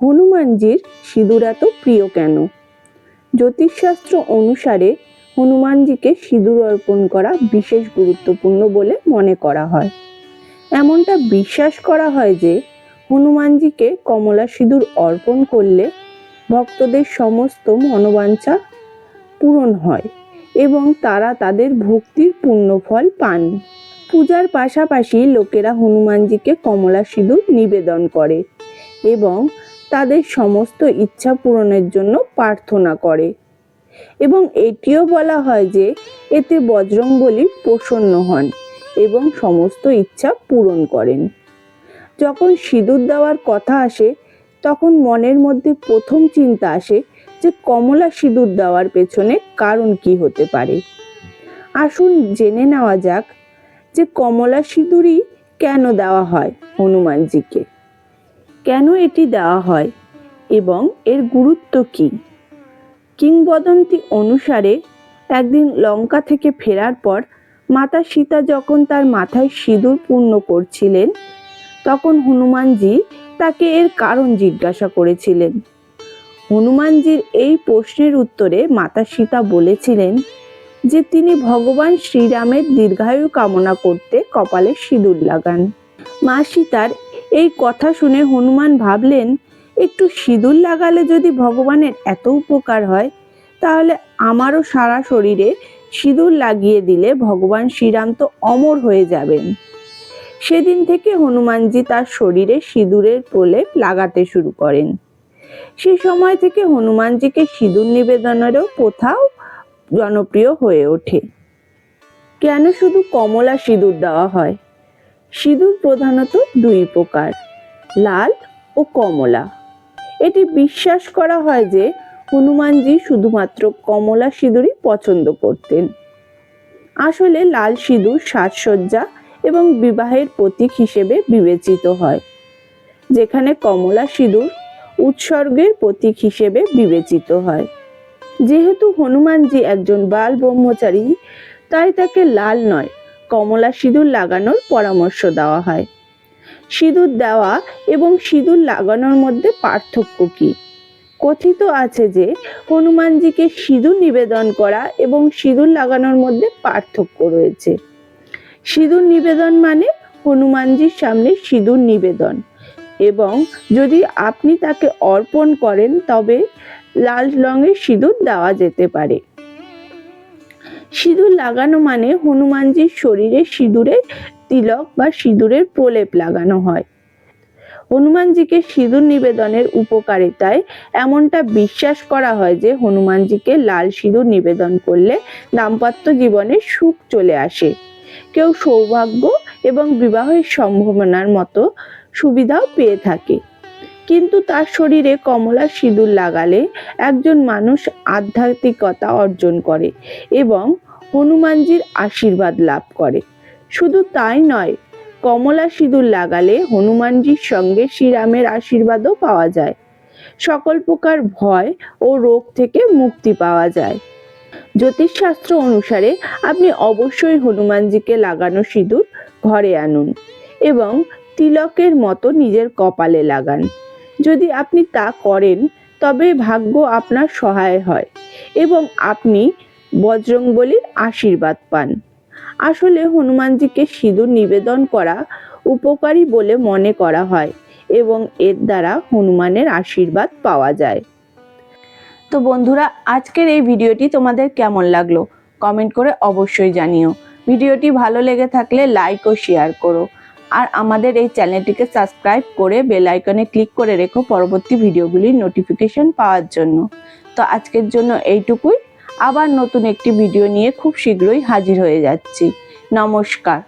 হনুমানজির সিঁদুর এত প্রিয় কেন? জ্যোতিষশাস্ত্র অনুসারে হনুমানজিকে সিঁদুর অর্পণ করা বিশেষ গুরুত্বপূর্ণ বলে মনে করা হয়। এমনটা বিশ্বাস করা হয় যে হনুমানজিকে কমলা সিঁদুর অর্পণ করলে ভক্তদের সমস্ত মনোবাঞ্ছা পূরণ হয় এবং তারা তাদের ভক্তির পুণ্যফল পান। পূজার পাশাপাশি লোকেরা হনুমানজিকে কমলা সিঁদুর নিবেদন করে এবং তাদের সমস্ত ইচ্ছা পূরণের জন্য প্রার্থনা করে। এবং এটিও বলা হয় যে, এতে বজরংবলী প্রসন্ন হন এবং সমস্ত ইচ্ছা পূরণ করেন। যখন সিঁদুর দেওয়ার কথা আসে, তখন মনের মধ্যে প্রথম চিন্তা আসে যে, কমলা সিঁদুর দেওয়ার পেছনে কারণ কি হতে পারে? আসুন জেনে নেওয়া যাক যে, কমলা সিঁদুরই কেন দেওয়া হয় হনুমানজিকে। কেন এটি দেওয়া হয় এবং এর গুরুত্ব কি? কিংবদন্তি অনুসারে, একদিন লঙ্কা থেকে ফেরার পর মাতা সীতা যখন তার মাথায় সিঁদুর পূর্ণ করছিলেন, তখন হনুমানজি তাকে এর কারণ জিজ্ঞাসা করেছিলেন। হনুমানজির এই প্রশ্নের উত্তরে মাতা সীতা বলেছিলেন যে তিনি ভগবান শ্রীরামের দীর্ঘায়ু কামনা করতে কপালে সিঁদুর লাগান। মা সীতার এই কথা শুনে হনুমান ভাবলেন, একটু সিঁদুর লাগালে যদি ভগবানের এত উপকার হয়, তাহলে আমারও সারা শরীরে সিঁদুর লাগিয়ে দিলে ভগবান শ্রীরাম তো অমর হয়ে যাবেন। সেদিন থেকে হনুমানজি তার শরীরে সিঁদুরের প্রলেপ লাগাতে শুরু করেন। সে সময় থেকে হনুমানজিকে সিঁদুর নিবেদনেরও প্রথাও জনপ্রিয় হয়ে ওঠে। কেন শুধু কমলা সিঁদুর দেওয়া হয়? সিঁদুর প্রধানত দুই প্রকার, লাল ও কমলা। এটি বিশ্বাস করা হয় যে হনুমানজি শুধুমাত্র কমলা সিঁদুরই পছন্দ করতেন। আসলে লাল সিঁদুর সাজসজ্জা এবং বিবাহের প্রতীক হিসেবে বিবেচিত হয়, যেখানে কমলা সিঁদুর উৎসর্গের প্রতীক হিসেবে বিবেচিত হয়। যেহেতু হনুমানজি একজন বাল ব্রহ্মচারী, তাই তাকে লাল নয় কমলা সিঁদুর লাগানোর পরামর্শ দেওয়া হয়। সিঁদুর দেওয়া এবং সিঁদুর লাগানোর মধ্যে পার্থক্য কি? কথিত আছে যে, হনুমানজিকে সিঁদুর নিবেদন করা এবং সিঁদুর লাগানোর মধ্যে পার্থক্য রয়েছে। সিঁদুর নিবেদন মানে হনুমানজির সামনে সিঁদুর নিবেদন এবং যদি আপনি তাকে অর্পণ করেন, তবে লাল রঙের সিঁদুর দেওয়া যেতে পারে। সিঁদুর লাগানো মানে হনুমানজির শরীরে সিঁদুরের তিলক বা সিঁদুরের প্রলেপ লাগানো হয়। হনুমানজিকে সিঁদুর নিবেদনের উপকারিতায় এমনটা বিশ্বাস করা হয় যে হনুমানজিকে লাল সিঁদুর নিবেদন করলে দাম্পত্য জীবনে সুখ চলে আসে। কেউ সৌভাগ্য এবং বিবাহের সম্ভাবনার মতো সুবিধাও পেয়ে থাকে। কিন্তু তার শরীরে কমলা সিঁদুর লাগালে একজন মানুষ আধ্যাত্মিকতা অর্জন করে এবং হনুমানজির আশীর্বাদ লাভ করে। শুধু তাই নয়, কমলা সিঁদুর লাগালে হনুমানজির সঙ্গে শ্রীরামের আশীর্বাদও পাওয়া যায়। সকল প্রকার ভয় ও রোগ থেকে মুক্তি পাওয়া যায়। জ্যোতিষশাস্ত্র অনুসারে আপনি অবশ্যই হনুমানজিকে লাগানো সিঁদুর ঘরে আনুন এবং তিলকের মতো নিজের কপালে লাগান। যদি আপনি তা করেন, তবে ভাগ্য আপনার সহায় হয় এবং আপনি বজরংবলীর আশীর্বাদ পান। আসলে হনুমানজিকে সিঁদুর নিবেদন করা উপকারী বলে মনে করা হয় এবং এর দ্বারা হনুমানের আশীর্বাদ পাওয়া যায়। তো বন্ধুরা, আজকের এই ভিডিওটি তোমাদের কেমন লাগল? কমেন্ট করে অবশ্যই জানিও। ভিডিওটি ভালো লেগে থাকলে লাইক ও শেয়ার করো। আর আমাদের এই চ্যানেলটিকে সাবস্ক্রাইব করে বেল আইকনে ক্লিক করে রেখো পরবর্তী ভিডিওগুলির নোটিফিকেশন পাওয়ার জন্য। তো আজকের জন্য এইটুকুই। আবার নতুন একটি ভিডিও নিয়ে খুব শীঘ্রই হাজির হয়ে যাচ্ছি। নমস্কার।